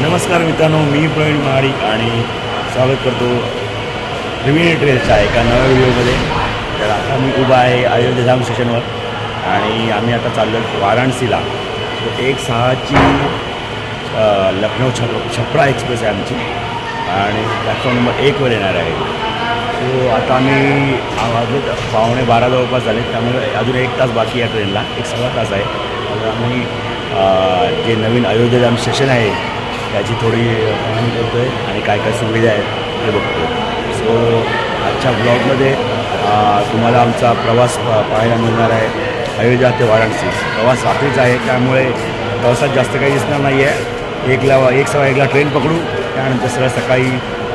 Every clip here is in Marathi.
नमस्कार मित्रांनो मी प्रवीण महाडिक आणि स्वागत करतो रिव्हिन्यू ट्रेलच्या एका नव्या व्हिडिओमध्ये. तर आता मी उभा आहे अयोध्या धाम स्टेशनवर आणि आम्ही आता चाललो आहे वाराणसीला. एक सहाची लखनौ छप छपरा एक्सप्रेस आहे आमची आणि प्लॅटफॉर्म नंबर एकवर येणार आहे. सो आता आम्ही अजून पावणे बारा जवळपास झाले त्यामुळे अजून एक तास बाकी या ट्रेनला. एक सव्वा तास आहे. आम्ही जे नवीन अयोध्या धाम स्टेशन आहे त्याची थोडी पाहणी करतो आहे आणि काय काय सुविधा आहेत हे बघतो सो आजच्या ब्लॉगमध्ये तुम्हाला आमचा प्रवास प- पाहायला मिळणार आहे. अयोध्या ते वाराणसी. प्रवास रात्रीच आहे त्यामुळे प्रवासात जास्त काही दिसणार नाही आहे एकला एक सव्वा एकला ट्रेन पकडू. त्यानंतर सरळ सकाळी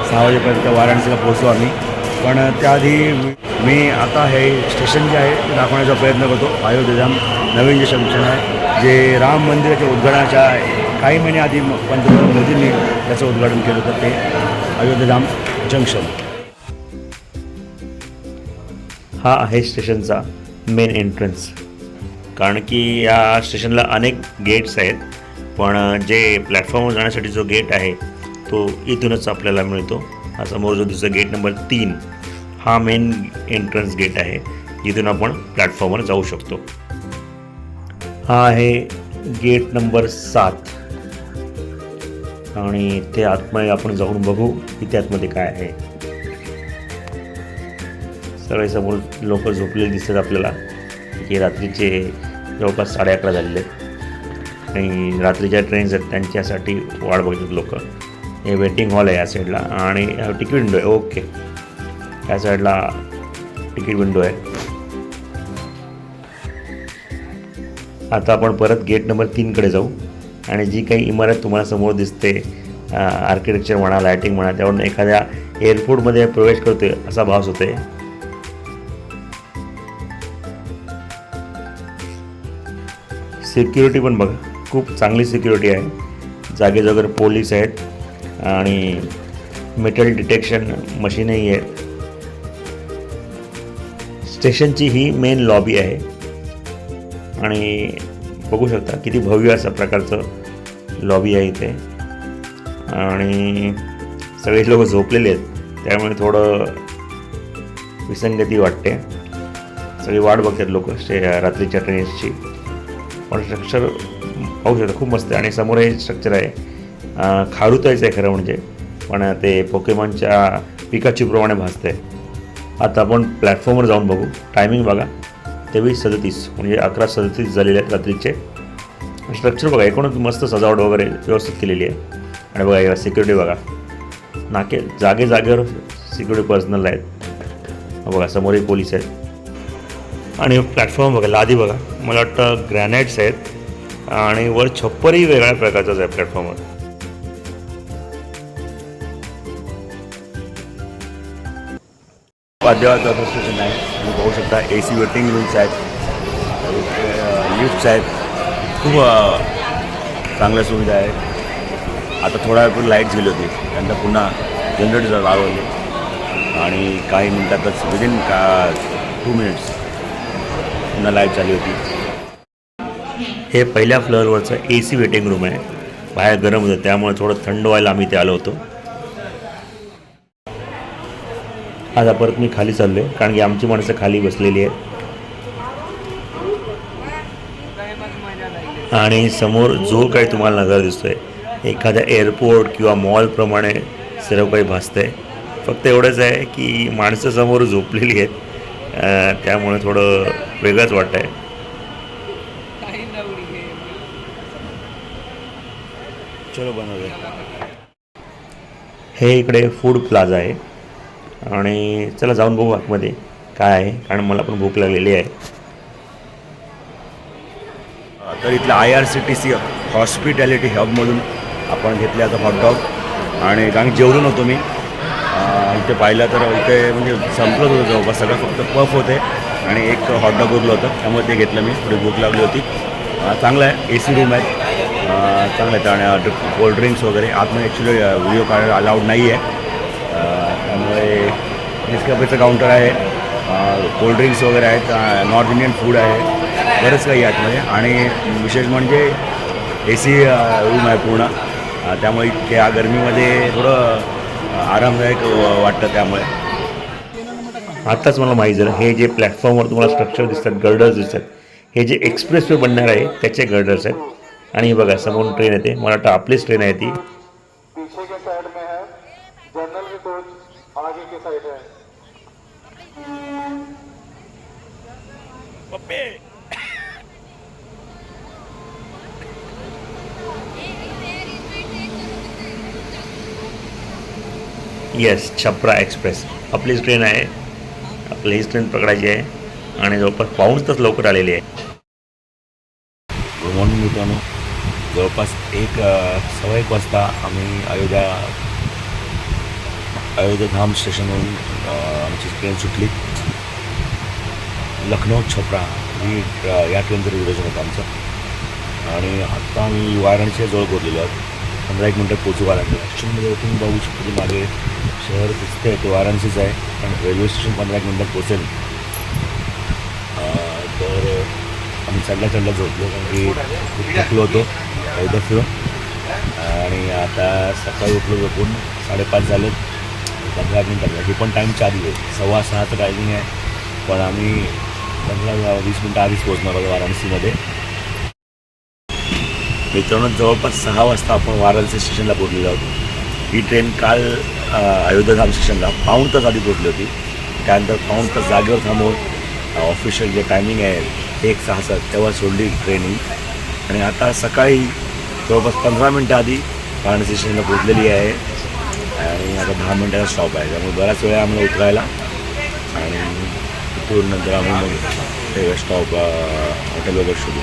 सहा वाजेपर्यंत वाराणसीला पोहोचू आम्ही. पण त्याआधी मी आता हे स्टेशन जे आहे ते दाखवण्याचा प्रयत्न करतो. अयोध्याधाम नवीन जे स्टेशन आहे जे राम मंदिराच्या उद्घाटनाच्या काही महिने आधी पंतप्रधान मोदींनी त्याचं उद्घाटन केलं होतं ते अयोध्याधाम जंक्शन. हा आहे स्टेशनचा मेन एंट्रन्स कारण की या स्टेशनला अनेक गेट्स आहेत पण जे प्लॅटफॉर्मवर जाण्यासाठी जो गेट आहे तो इथूनच आपल्याला मिळतो. हा समोर जो गेट नंबर तीन हा मेन एंट्रन्स गेट आहे. जिथून आपण प्लॅटफॉर्मवर जाऊ शकतो. हा आहे गेट नंबर सात. आणि ते आतमध्ये आपण जाऊन बघू इथे आतमध्ये काय आहे. सगळे समोर लोक झोपलेले दिसतात आपल्याला. की रात्रीचे जवळपास साडे अकरा झालेले. आहेत आणि रात्रीच्या ट्रेन्स आहेत त्यांच्यासाठी वाट बघतात लोक. हे वेटिंग हॉल आहे या साईडला आणि तिकीट विंडो आहे. ओके या साईडला तिकीट विंडो आहे. आता आपण परत गेट नंबर तीनकडे जाऊ. आणि जी काही इमारत तुम्हाला समोर दिसते आर्किटेक्चर म्हणा लायटिंग म्हणा त्यावरून एखाद्या एअरपोर्टमध्ये प्रवेश करतोय असा भास होते सिक्युरिटी पण बघा खूप चांगली सिक्युरिटी आहे. जागेजागर पोलीस आहेत आणि मेटल डिटेक्शन मशीनही आहेत. स्टेशनची ही मेन लॉबी आहे. आणि बघू शकता किती भव्य असा प्रकारचं लॉबी आहे इथे. आणि सगळे लोक झोपलेले आहेत त्यामुळे थोडं विसंगती वाटते. सगळी वाट बघतात लोक स्टे रात्रीच्या ट्रेन्सची पण स्ट्रक्चर पाहू शकता खूप मस्त आहे. आणि समोर हे स्ट्रक्चर आहे. खारुतायचं आहे खरं म्हणजे. पण ते पोकेमॉनच्या पिकाचीप्रमाणे भासतं आहे आता आपण प्लॅटफॉर्मवर जाऊन बघू. टायमिंग बघा. तेवीस सदतीस म्हणजे अकरा सदतीस झालेले आहेत रात्रीचे. स्ट्रक्चर बघा एकूणच मस्त सजावट वगैरे व्यवस्थित केलेली आहे. आणि बघा या सिक्युरिटी बघा. नाके जागे जागेवर सिक्युरिटी पर्सनल आहेत. बघा समोरही पोलीस आहेत. आणि प्लॅटफॉर्म बघा लादी बघा. मला वाटतं ग्रॅनाइट्स आहेत. आणि वर छप्परही वेगळ्या प्रकारचाच आहे प्लॅटफॉर्मवर वाद्यवाचं स्टेशन आहे तुम्ही पाहू शकता ए सी वेटिंग रूम्स आहेत लिफ्ट्स आहेत. खूप चांगल्या सुविधा आहेत. आता थोड्या वेळ लाइट गेली होती. त्यानंतर पुन्हा जनरेटर लावले आणि काही मिनटातच विदिन का टू मिनिट्स पुन्हा लाइट झाली होती. हे पहिल्या फ्लोअरवरचं ए सी वेटिंग रूम आहे. बाहेर गरम होतं त्यामुळे थोडं थंड व्हायला आम्ही ते आलो होतो. आता परत मी खाली चाललो आहे कारण की आमची माणसं खाली बसलेली आहेत. आणि समोर जो काही तुम्हाला नजारा दिसतोय एखाद्या एअरपोर्ट किंवा मॉलप्रमाणे सर्व काही भासतंय. फक्त एवढंच आहे की माणसं समोर झोपलेली आहेत. त्यामुळे थोडं वेगळंच वाटत आहे चलो बनवूया. हे इकडे फूड प्लाझा आहे. आणि चला जाऊन बघू आतमध्ये काय आहे कारण मला पण भूक लागलेली आहे. तर इथल्या I R C T C hospitality हबमधून आपण घेतले आता हॉटडॉग आणि कारण जेवलो नव्हतो मी. इथे पाहिलं तर इथे म्हणजे संपलं होतं जवळपास सगळं फक्त पफ होते आणि एक हॉटडॉग उरलं होतं त्यामुळे ते घेतलं मी. थोडी भूक लागली होती. चांगलं आहे ए सी रूम आहे चांगलं आहे आणि कोल्ड ड्रिंक्स वगैरे. आतमध्ये ॲक्च्युली व्हिडिओ काढायला अलाउड नाही आहे त्यामुळे नेसकॅफेचं काउंटर आहे कोल्ड ड्रिंक्स वगैरे आहेत नॉर्थ इंडियन फूड आहे बरंच काही यातमध्ये आतमध्ये. आणि विशेष म्हणजे ए सी रूम आहे पूर्ण. त्यामुळे त्यामुळे इतक्या गरमीमध्ये थोडं आरामदायक वाटतं त्यामुळे. आत्ताच मला माहीत झालं हे जे प्लॅटफॉर्मवर तुम्हाला स्ट्रक्चर दिसतात गर्डर्स दिसतात हे जे एक्सप्रेस वे बनणार आहे त्याचे गर्डर्स आहेत. आणि हे बघा समोरून ट्रेन येते. मला वाटतं आपलीच ट्रेन आहे ती पीछे के साइड में है जनरल की कोच आगे के साइड है येस छपरा एक्सप्रेस आपलीच ट्रेन आहे. आपली हीच ट्रेन पकडायची आहे. आणि जवळपास पाऊण तास लवकर आलेली आहे. गुड मॉर्निंग मित्रांनो. जवळपास एक सव्वा एक वाजता आम्ही अयोध्या अयोध्या धाम स्टेशनवरून आमची ट्रेन सुटली. लखनौ छपरा ही या ट्रेनचं रिझर्वेशन होतं आमचं. आणि आत्ता आम्ही वाराणसीच्या जवळ पोहोचलेलो आहोत पंधरा एक मिनटात पोहोचू वाराणसी. ॲक्च्युअलमध्ये तुम्ही बघू शकतो की मागे शहर दिसते ते वाराणसीच आहे. पण रेल्वे स्टेशन पंधरा एक मिनटात पोचेल तर आम्ही चढल्या चढल्या झोपलो कारण की खूप थकलो होतो. एकदा फिरून. आणि आता सकाळी उठलो झोपून साडेपाच झाले. पंधरा मिनटात हे पण टाईमच्या आधी आहे. सव्वा सहाचं टायमिंग आहे. पण आम्ही पंधरा वीस मिनटं आधीच पोहोचणार होतो वाराणसीमध्ये. मित्रांनो जवळपास सहा वाजता आपण वाराणसी स्टेशनला पोहोचलेलो आहोत ही ट्रेन काल अयोध्या अयोध्याधाम स्टेशनला पाऊण तास आधी पोहोचली होती. त्यानंतर पाऊण तास जागेवर थांबवून ऑफिशियल जे टायमिंग आहे एक सहाचा तेव्हा सोडली ट्रेन ही. आणि आता सकाळी जवळपास पंधरा मिनटं आधी वाराणसी स्टेशनला पोहोचलेली आहे. आणि आता दहा मिनटाचा स्टॉप आहे. त्यामुळे बऱ्याच वेळा आम्हाला उतरायला. आणि तिथून नंतर आम्ही मग स्टॉप हॉटेल वगैरे शोधू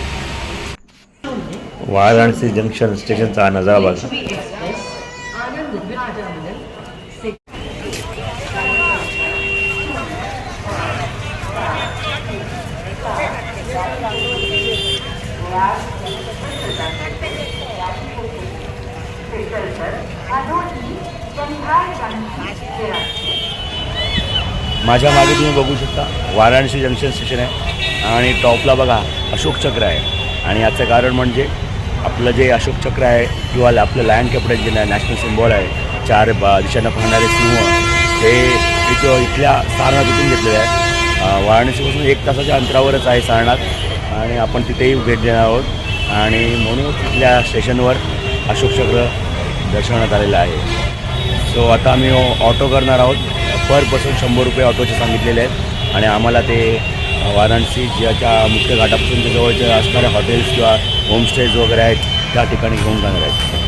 वाराणसी जंक्शन स्टेशनचा नजारा बघा. आनंद विहार टर्मिनल से माझ्या मागे तुम्ही बघू शकता. वाराणसी जंक्शन स्टेशन आहे. आणि टॉपला बघा अशोक चक्र आहे. आणि याचं कारण म्हणजे आपलं जे अशोक चक्र आहे किंवा आपलं लँड कॅपिटल जे नॅशनल सिम्बॉल आहे चार बा दिशांना पाहणारे सिंह हे इथं इथल्या सारनाथातून घेतलेले आहे. वाराणसीपासून एक तासाच्या अंतरावरच आहे सारनाथ. आणि आपण तिथेही भेट देणार आहोत. आणि म्हणूनच तिथल्या स्टेशनवर अशोक चक्र दर्शवण्यात आलेलं आहे. सो आता आम्ही ऑटो करणार आहोत. पर पर्सन शंभर रुपये ऑटोचे सांगितलेले आहेत. आणि आम्हाला ते वाराणसी ज्याच्या मुख्य घाटापासून जवळच्या असणाऱ्या हॉटेल्स किंवा होमस्टेज वगैरे आहेत त्या ठिकाणी घेऊन जाणार आहेत.